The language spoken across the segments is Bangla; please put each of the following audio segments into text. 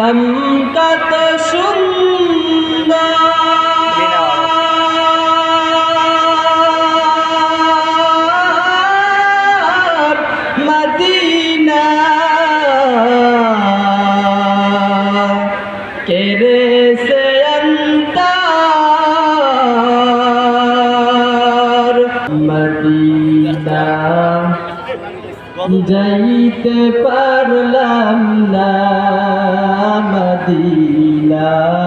নাম কত সুন্দর। মদিনা। কেরে সে মদিনা। যাইতে পারলাম না।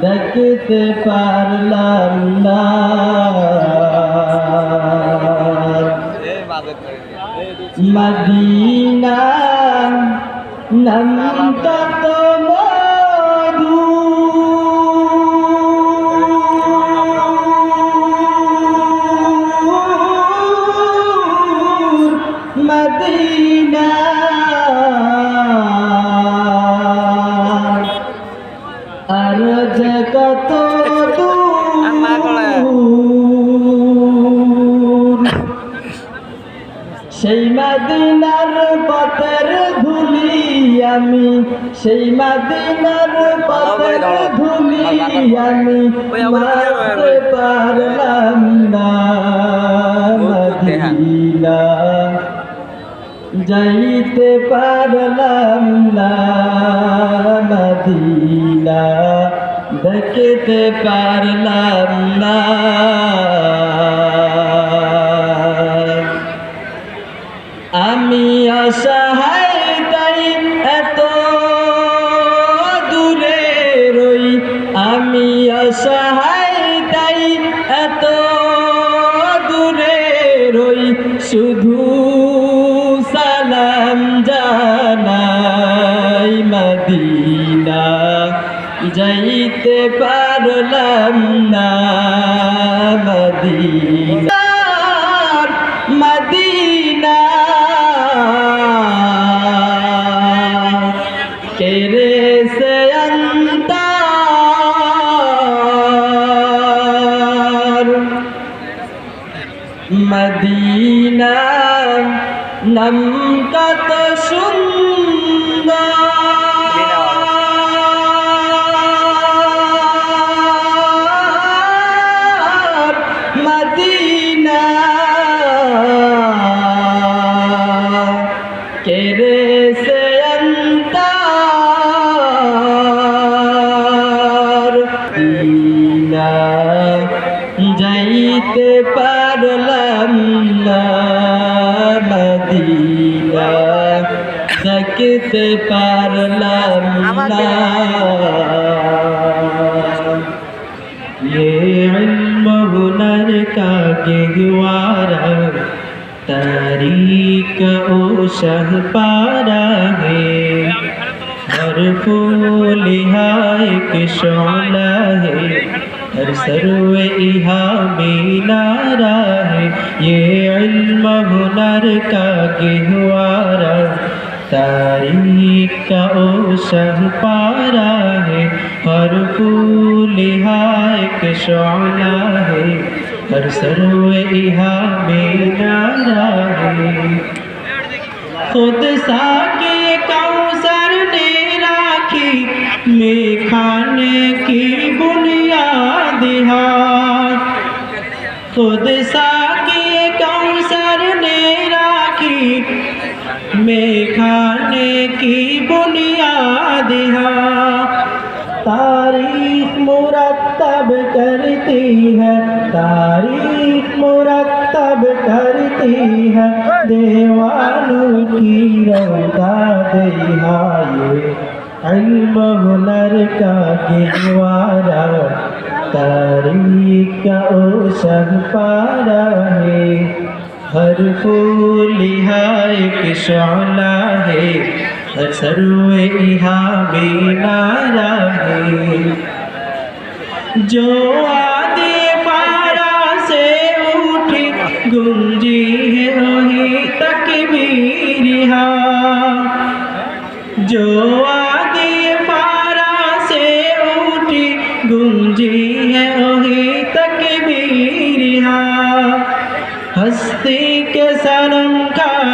দেখতে পারলাম না। মদিনা তো মদিনা আমি সেই মাদিনার পথের ধুলি আমি মারতে পারলাম না। মদিনা যাইতে পারলাম না। মদিনা দেখতে পারলাম না। আমি অসহায় শুধু সালাম জানাই মদিনা যাইতে পারলাম না মদিনা। নম কত সুন্দর মদিনা। কেরে সে অন্তর? যাইতে পারলাম بیکار لالا یہ علم ہنر کا گہوارا তারিক او شہ پارا ہے۔ ہر پھول ایک شعلہ ہے، ہر سرو اہا مینارہ ہے۔ یہ علم ہنر کا گہوارا تاریخ کا اوسن پارا ہے، ہر پھول ایک شعلہ ہے۔ ہر سرو یہاں میں نارا ہے۔ خود ساکے کوثر نے راکھی میں کھانے کی بنیاد ہاں خود ساکے میں کھانے کی بنیاد یہاں تاریخ مرتب کرتی ہے، تاریخ مرتب کرتی ہے۔ دیوانوں کی روزہ دیہا یہ علم ہنر کا گہوارہ تاریخ کا اوسن پارا ہے हर फूल यहाँ एक शौला है हर सर्वे यहाँ बेनारा है जो आदि पारा से उठी गुंजी है वही तक रिहा जो आदि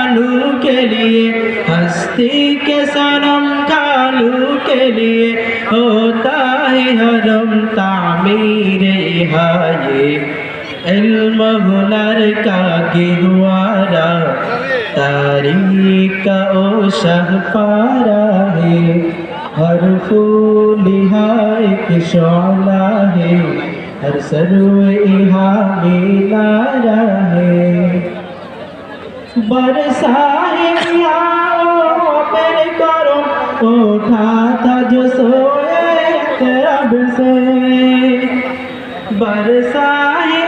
खालू के लिए हस्ती के सनम खालू के लिए होता है हरम तामीर हाये इल्म हुनर का गिरवारा तारीख का ओ शह पारा है हर फूल यहाँ एक शौला है हर सर्व यहाँ मिलारा है برسائے کرو اٹھا تھا جو سوئے کرب سے برسائے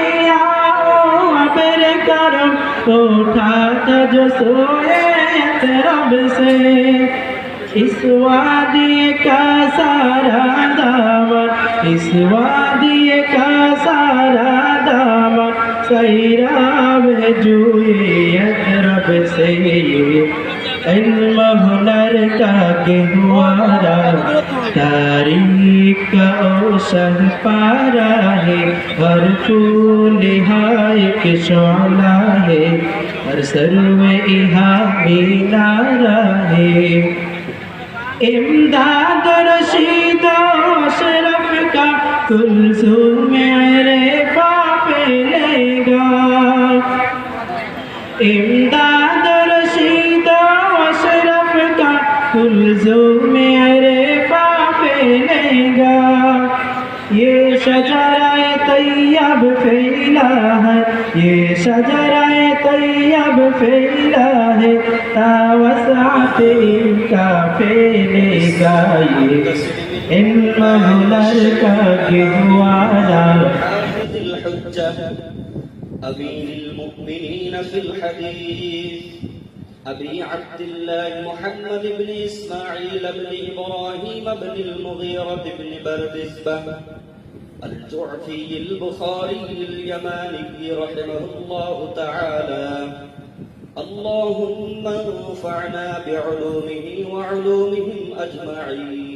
پر کرو اٹھا تھا جو سوئے کرب سے اس وادی کا سارا دعوت اس وادی کا سارا دعوت سیراب جوئے طرف سے علم ہنر کا کہ ہمارا تاریخ کا اوسن پارا ہے ہر پھول ہائے کے شعلہ ہے ہر سرو یہاں بھی نارا ہے امداد رشید و شرف کا کلزم پھیلے گا یہ شجرہ طیب پھیلا ہے، یہ شجرہ طیب پھیلا ہے۔ تا وسعت ان کا پھیلے گا یہ۔ ان محلر کا گھوارا الحجة أمين المؤمنين في أبي عبد الله محمد بن إسماعيل بن إبراهيم بن المغيرة بن بردسبة الجعفي البخاري اليماني رحمه الله تعالى. اللهم انفعنا بعلومه وعلومهم أجمعين.